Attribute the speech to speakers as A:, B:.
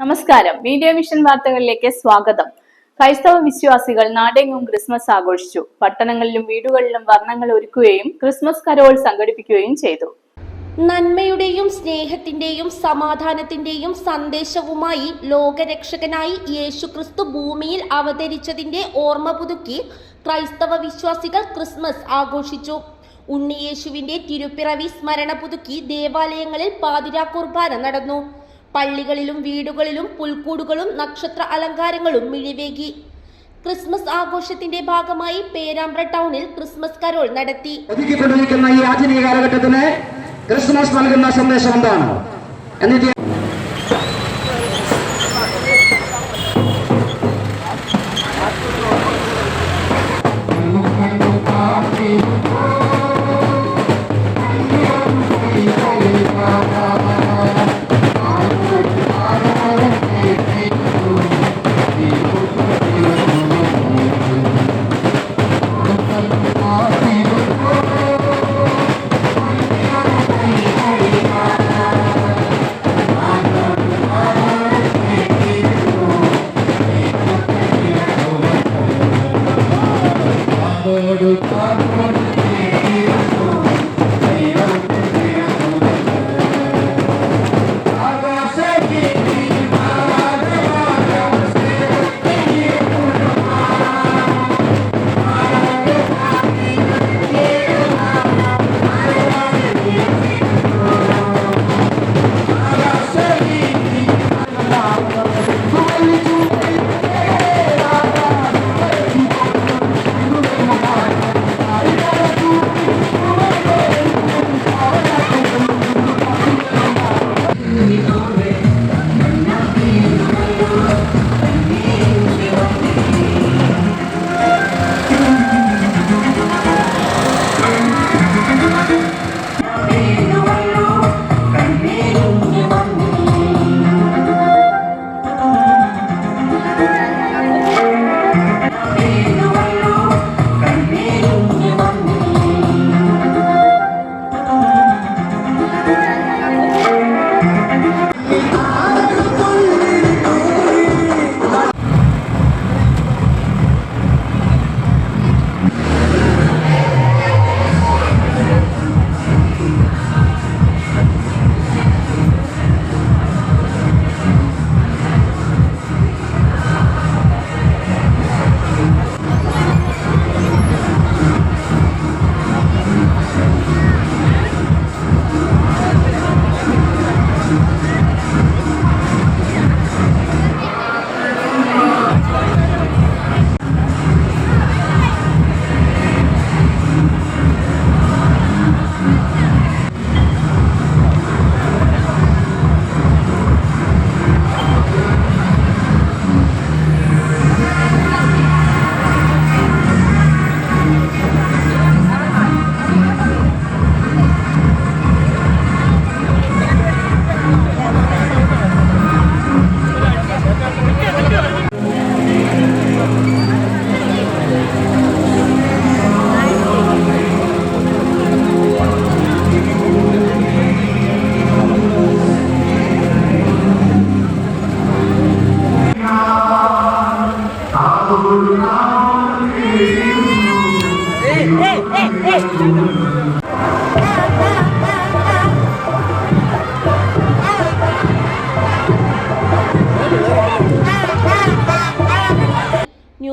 A: നമസ്കാരം. Media mission വാർത്തകളിലേക്ക് സ്വാഗതം. ക്രൈസ്തവ വിശ്വാസികൾ നാടെങ്ങും ക്രിസ്മസ് ആഘോഷിച്ചു. പട്ടണങ്ങളിലും വീടുകളിലും വർണങ്ങൾ ഒരുക്കുകയും ക്രിസ്മസ് കരോൾ സംഘടിപ്പിക്കുകയും ചെയ്തു.
B: നന്മയുടെയും സ്നേഹത്തിന്റെയും സമാധാനത്തിന്റെയും സന്ദേശവുമായി ലോകരക്ഷകനായി യേശുക്രിസ്തു ഭൂമിയിൽ അവതരിച്ചതിന്റെ ഓർമ്മ പുതുക്കി ക്രൈസ്തവ വിശ്വാസികൾ ക്രിസ്മസ് ആഘോഷിച്ചു. ഉണ്ണിയേശുവിന്റെ തിരുപ്പിറവി സ്മരണ പുതുക്കി ദേവാലയങ്ങളിൽ പാതിരാ കുർബാന നടന്നു. പള്ളികളിലും വീടുകളിലും പുൽക്കൂടുകളും നക്ഷത്ര അലങ്കാരങ്ങളും മിഴിവേകി. ക്രിസ്മസ് ആഘോഷത്തിന്റെ ഭാഗമായി പേരാമ്പ്ര ടൗണിൽ ക്രിസ്മസ് കരോൾ നടത്തി.
C: ഒതുക്കിക്കൊണ്ടിരിക്കുന്ന ഈ ആധുനിക കാലഘട്ടത്തിന് ക്രിസ്മസ് നൽകുന്ന സന്ദേശം എന്താണ്? എന്നിട്ട് ಮಾಡುತ್ತಾ